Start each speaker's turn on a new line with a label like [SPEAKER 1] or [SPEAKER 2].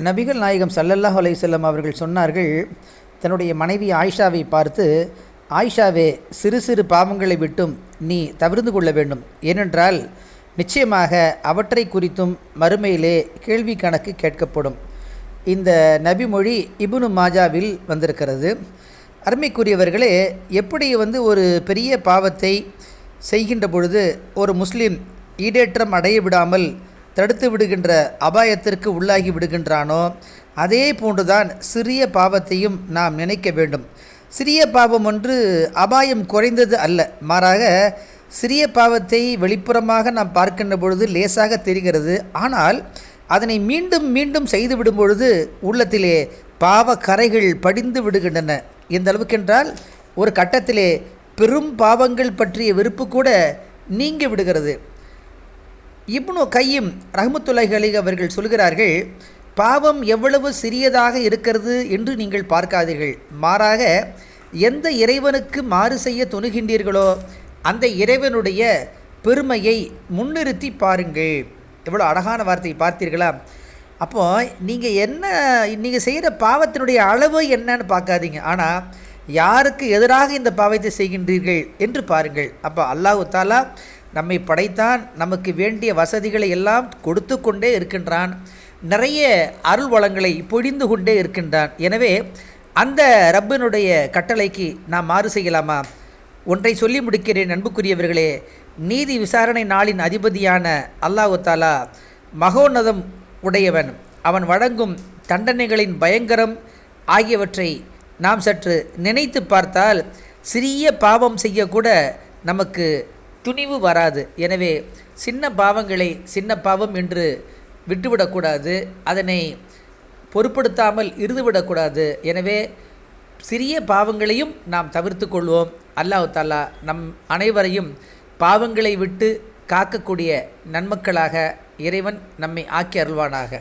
[SPEAKER 1] நபிகள் நாயகம் சல்லல்லாஹ் அலைஹி அவர்கள் சொன்னார்கள் தன்னுடைய மனைவி ஆயிஷாவை பார்த்து ஆயிஷாவே சிறு சிறு பாவங்களை விட்டும் நீ தவிர்ந்து கொள்ள வேண்டும். ஏனென்றால் நிச்சயமாக அவற்றை குறித்தும் மறுமையிலே கேள்வி கணக்கு கேட்கப்படும். இந்த நபிமொழி இபுனு மாஜாவில் வந்திருக்கிறது. அருமைக்குரியவர்களே எப்படி வந்து ஒரு பெரிய பாவத்தை செய்கின்ற பொழுது ஒரு முஸ்லீம் ஈடேற்றம் அடைய விடாமல் தடுத்து விடுகின்ற அபாயத்திற்கு உள்ளாகி விடுகின்றானோ அதே போன்றுதான் சிறிய பாவத்தையும் நாம் நினைக்க வேண்டும். சிறிய பாவம் ஒன்று அபாயம் குறைந்தது அல்ல. மாறாக சிறிய பாவத்தை வெளிப்புறமாக நாம் பார்க்கின்ற பொழுது லேசாக தெரிகிறது. ஆனால் அதனை மீண்டும் மீண்டும் செய்து விடும் பொழுது உள்ளத்திலே பாவ கரைகள் படிந்து விடுகின்றன. எந்த அளவுக்கென்றால் ஒரு கட்டத்திலே பெரும் பாவங்கள் பற்றிய வெறுப்பு கூட நீங்கி விடுகிறது. இப்னு கையும் ரஹமத்துல்லாஹி அலி அவர்கள் சொல்கிறார்கள் பாவம் எவ்வளவு சிறியதாக இருக்கிறது என்று நீங்கள் பார்க்காதீர்கள். மாறாக எந்த இறைவனுக்கு மாறு செய்ய துணுகின்றீர்களோ அந்த இறைவனுடைய பெருமையை முன்னிறுத்தி பாருங்கள். எவ்வளோ அழகான வார்த்தையை பார்த்தீர்களா? அப்போ நீங்கள் என்ன நீங்கள் செய்கிற பாவத்தினுடைய அளவு என்னன்னு பார்க்காதீங்க. ஆனால் யாருக்கு எதிராக இந்த பாவத்தை செய்கின்றீர்கள் என்று பாருங்கள். அப்போ அல்லாஹு தாலா நம்மை படைத்தான் நமக்கு வேண்டிய வசதிகளை எல்லாம் கொடுத்து கொண்டே இருக்கின்றான். நிறைய அருள் வளங்களை பொழிந்து கொண்டே இருக்கின்றான். எனவே அந்த ரப்பினுடைய கட்டளைக்கு நாம் மாறு செய்யலாமா? ஒன்றை சொல்லி முடிக்கிறேன் அன்புக்குரியவர்களே. நீதி விசாரணை நாளின் அதிபதியான அல்லாஹு தாலா மகோன்னதம் உடையவன். அவன் வழங்கும் தண்டனைகளின் பயங்கரம் ஆகியவற்றை நாம் சற்று நினைத்து பார்த்தால் சிறிய பாவம் செய்யக்கூட நமக்கு துணிவு வராது. எனவே சின்ன பாவங்களை சின்ன பாவம் என்று விட்டுவிடக்கூடாது. அதனை பொருட்படுத்தாமல் இருந்துவிடக்கூடாது. எனவே சிறிய பாவங்களையும் நாம் தவிர்த்து கொள்வோம். அல்லாஹு தாலா நம் அனைவரையும் பாவங்களை விட்டு காக்கக்கூடிய நன்மக்களாக இறைவன் நம்மை ஆக்கி அருள்வானாக.